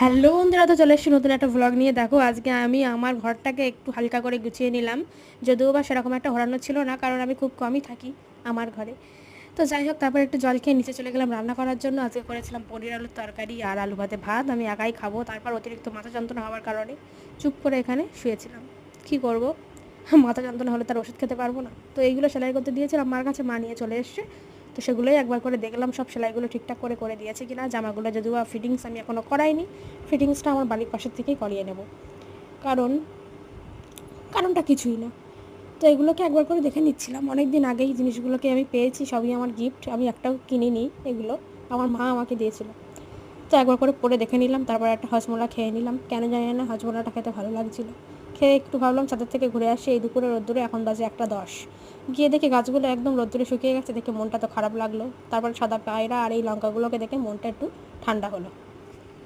Hello বন্ধুরা, তো চলে এসেছি নতুন একটা ভ্লগ নিয়ে। দেখো, আজকে আমি আমার ঘরটাকে একটু হালকা করে গুছিয়ে নিলাম। যদিও বা সেরকম একটা হরানো ছিল না, কারণ আমি খুব কমই থাকি আমার ঘরে। তো যাই হোক, তারপর একটু জল খেয়ে নিচে চলে গেলাম রান্না করার জন্য। আজকে করেছিলাম পনির আলুর তরকারি আর আলু ভাতে ভাত। আমি একাই খাব, তারপর অতিরিক্ত মাথা যন্ত্রণা হওয়ার কারণে চুপ করে এখানে শুয়েছিলাম। কী করব? মাথা যন্ত্রণা হলে তার ওষুধ খেতে পারব না। তো এইগুলো সেলাই করতে দিয়েছিলাম, মার কাছে মা নিয়ে চলে এসছে। তো সেগুলোই একবার করে দেখলাম, সব সেলাইগুলো ঠিকঠাক করে করে দিয়েছে কিনা, জামাগুলো যদিও ফিটিংস আমি এখনও করাইনি ফিটিংসটা আমার বাড়ির পাশের থেকেই করিয়ে নেব। কারণ, কারণটা কিছুই না। তো এগুলোকে একবার করে দেখে নিচ্ছিলাম। অনেক দিন আগেই জিনিসগুলোকে আমি পেয়েছি, সবই আমার গিফট আমি একটাও কিনিনি এগুলো, আমার মা আমাকে দিয়েছিল। তো একবার করে পরে দেখে নিলাম, তারপর একটা হজমোলা খেয়ে নিলাম। কেন জানি না হজমোলাটা খেতে ভালো লাগছিল। খেয়ে একটু ভাবলাম ছাদের থেকে ঘুরে আসি। এই দুপুরে রোদ্দুরে এখন বাজে একটা দশ। গিয়ে দেখি গাছগুলো একদম রোদ্দুরে শুকিয়ে গেছে, দেখে মনটা তো খারাপ লাগল। তারপরে সাদা পায়রা আর এই লঙ্কাগুলোকে দেখে মনটা একটু ঠান্ডা হলো।